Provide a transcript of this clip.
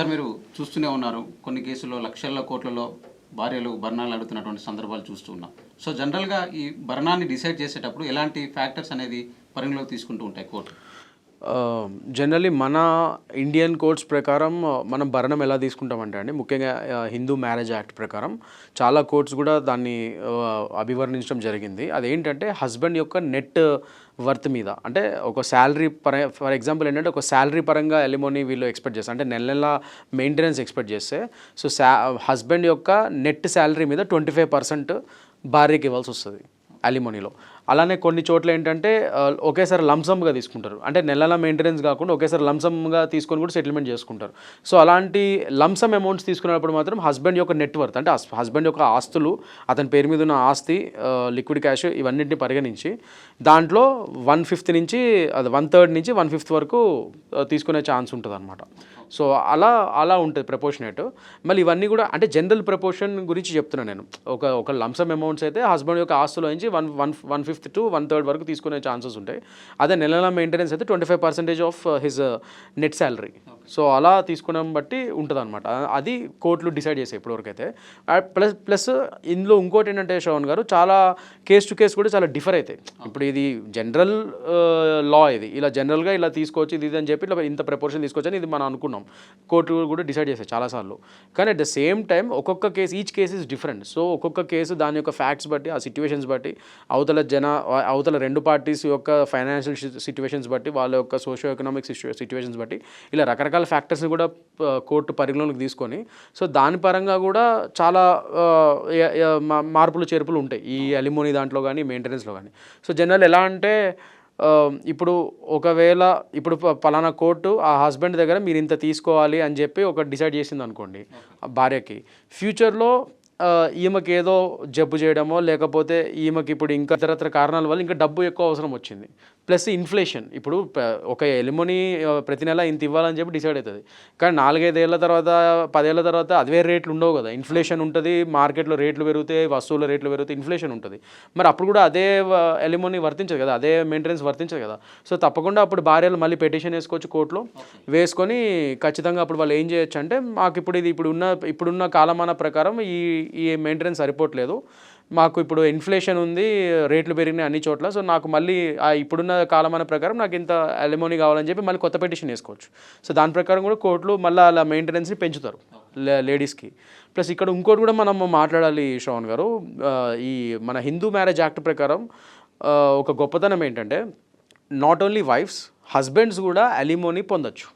Sir మీరు చూస్తూనే ఉన్నారు. కొన్ని కేసుల్లో లక్షల్లో కోట్లలో భార్యలు భరణాలు అడుగుతున్నటువంటి సందర్భాలు చూస్తూ ఉన్నాం. సో జనరల్గా ఈ భరణాన్ని డిసైడ్ చేసేటప్పుడు ఎలాంటి ఫ్యాక్టర్స్ అనేది పరిగణలోకి తీసుకుంటూ ఉంటాయి కోర్టు జనరలీ మన ఇండియన్ కోర్ట్స్ ప్రకారం మనం భరణం ఎలా తీసుకుంటామంటే అండి ముఖ్యంగా హిందూ మ్యారేజ్ యాక్ట్ ప్రకారం చాలా కోర్ట్స్ కూడా దాన్ని అభివర్ణించడం జరిగింది. అదేంటంటే హస్బెండ్ యొక్క నెట్ వర్త్ మీద అంటే ఒక శాలరీ పర ఫర్ ఎగ్జాంపుల్ ఏంటంటే ఒక శాలరీ పరంగా ఎలిమోని వీళ్ళు ఎక్స్పెక్ట్ చేస్తారు. అంటే నెల నెల మెయింటెనెన్స్ ఎక్స్పెక్ట్ చేస్తే సో శా హస్బెండ్ యొక్క నెట్ శాలరీ మీద ట్వంటీ ఫైవ్ పర్సెంట్ భార్యకి ఇవ్వాల్సి వస్తుంది అలిమోనీలో అలానే కొన్ని చోట్ల ఏంటంటే ఒకేసారి లంసమ్గా తీసుకుంటారు. అంటే నెలల మెయింటెనెన్స్ కాకుండా ఒకేసారి లంసమ్గా తీసుకొని కూడా సెటిల్మెంట్ చేసుకుంటారు. సో అలాంటి లంసమ్ అమౌంట్స్ తీసుకున్నప్పుడు మాత్రం హస్బెండ్ యొక్క నెట్వర్త్ అంటే హస్బెండ్ యొక్క ఆస్తులు అతని పేరు మీద ఉన్న ఆస్తి లిక్విడ్ క్యాష్ ఇవన్నింటిని పరిగణించి దాంట్లో వన్ ఫిఫ్త్ నుంచి అది వన్ థర్డ్ నుంచి వన్ ఫిఫ్త్ వరకు తీసుకునే ఛాన్స్ ఉంటుంది అనమాట సో అలా అలా ఉంటుంది ప్రపోర్షనేట్ మళ్ళీ ఇవన్నీ కూడా అంటే జనరల్ ప్రపోర్షన్ గురించి చెప్తున్నాను నేను. ఒక ఒక లంసమ్ అమౌంట్స్ అయితే హస్బెండ్ యొక్క ఆస్తులో నుంచి one one one fifth to one third వరకు తీసుకునే ఛాన్సెస్ ఉంటాయి. అదే నెలల మెయింటెనెన్స్ అయితే twenty five percentage of his net salary so అలా తీసుకున్నాం బట్టి ఉంటుంది అనమాట అది కోర్టులు డిసైడ్ చేసాయి ఇప్పటివరకు అయితే ప్లస్ ప్లస్ ఇందులో ఇంకోటి ఏంటంటే శ్రవణ్ గారు చాలా కేస్ టు కేస్ కూడా చాలా డిఫర్ అవుతాయి ఇప్పుడు ఇది జనరల్ లా ఇది. ఇలా జనరల్గా ఇలా తీసుకోవచ్చు ఇది ఇది అని చెప్పి ఇట్లా ఇంత ప్రపోర్షన్ తీసుకోవచ్చు అని ఇది మనం అనుకున్నాం. కోర్టు కూడా డిసైడ్ చేసాయి చాలాసార్లు కానీ అట్ ద సేమ్ టైం ఒక్కొక్క case each case is different. So ఒక్కొక్క కేసు దాని యొక్క ఫ్యాక్ట్స్ బట్టి ఆ సిచ్యువేషన్స్ బట్టి అవతల జన అవతల రెండు పార్టీస్ యొక్క ఫైనాన్షియల్ సిచ్యువేషన్స్ బట్టి వాళ్ళ యొక్క సోషియో ఎకనామిక్ సిచ్యువేషన్స్ బట్టి ఇలా రకరకాల ఫ్యాక్టర్స్ని కూడా కోర్టు పరిగణలోకి తీసుకొని సో దాని పరంగా కూడా చాలా మార్పులు చేర్పులు ఉంటాయి. ఈ అలిమోనీ దాంట్లో కానీ మెయింటెనెన్స్లో కానీ. సో జనరల్ ఎలా అంటే ఇప్పుడు ఒకవేళ ఇప్పుడు పలానా కోర్టు ఆ హస్బెండ్ దగ్గర మీరు ఇంత తీసుకోవాలి అని చెప్పి ఒక డిసైడ్ చేసింది అనుకోండి భార్యకి. ఫ్యూచర్లో ఈమెకి ఏదో జబ్బు చేయడమో లేకపోతే ఈమెకి ఇప్పుడు ఇంకా ఇతరత్ర కారణాల వల్ల ఇంకా డబ్బు ఎక్కువ అవసరం వచ్చింది. Plus inflation. ఇప్పుడు ఒక ఎలిమోని ప్రతి నెల ఇంత ఇవ్వాలని చెప్పి డిసైడ్ అవుతుంది కానీ నాలుగైదేళ్ళ తర్వాత పదేళ్ళ తర్వాత అదే రేట్లు ఉండవు కదా. ఇన్ఫ్లేషన్ ఉంటుంది మార్కెట్లో రేట్లు పెరుగుతాయి వస్తువుల రేట్లు పెరుగుతాయి ఇన్ఫ్లేషన్ ఉంటుంది. మరి అప్పుడు కూడా అదే ఎలిమోని వర్తించదు కదా. అదే మెయింటెనెన్స్ వర్తించదు కదా. సో తప్పకుండా అప్పుడు భార్యలు మళ్ళీ పెటిషన్ వేసుకోవచ్చు కోర్టులో. వేసుకొని ఖచ్చితంగా అప్పుడు వాళ్ళు ఏం చేయొచ్చు అంటే మాకు ఇప్పుడు ఇది ఇప్పుడు ఉన్న ఇప్పుడున్న కాలమాన ప్రకారం ఈ ఈ మెయింటెనెన్స్ సరిపోవట్లేదు. మాకు ఇప్పుడు ఇన్ఫ్లేషన్ ఉంది రేట్లు పెరిగినాయి అన్ని చోట్ల. సో నాకు మళ్ళీ ఆ ఇప్పుడున్న కాలమాన ప్రకారం నాకు ఇంత అలిమోనీ కావాలని చెప్పి మళ్ళీ కొత్త పెటిషన్ వేసుకోవచ్చు. సో దాని ప్రకారం కూడా కోర్టులు మళ్ళీ అలా మెయింటెనెన్స్ని పెంచుతారు లే- లేడీస్కి ప్లస్ ఇక్కడ ఇంకోటి కూడా మనం మాట్లాడాలి శ్రవణ్ గారు. ఈ మన హిందూ మ్యారేజ్ యాక్ట్ ప్రకారం ఒక గొప్పతనం ఏంటంటే నాట్ ఓన్లీ వైఫ్స్ హస్బెండ్స్ కూడా అలిమోని పొందొచ్చు.